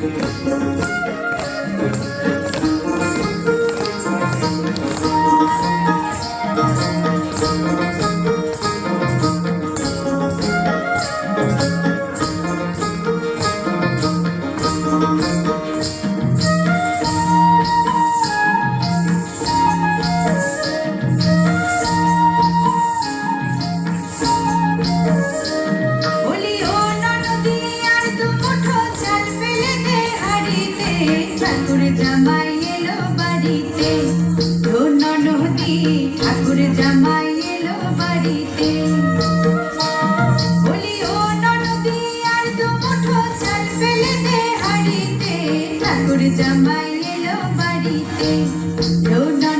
Thank you. জামাই এলো বাড়িতে। বলি ও ননদি ঠাকুর জামাই এলো বাড়িতে। ও নন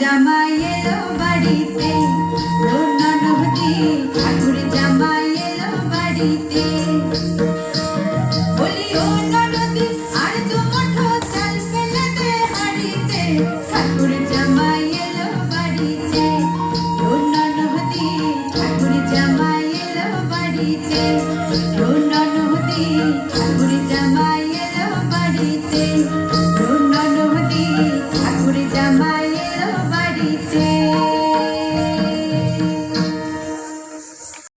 জামাই এলো বাড়িতে ঠাকুর জামাই এলো বাড়িতে বলি ও নদী আর তো মঠো চাল ফেলেতে হাড়িতে ঠাকুর জামাই এলো বাড়িতে ও নদী ঠাকুর জামাই এলো বাড়িতে Lord.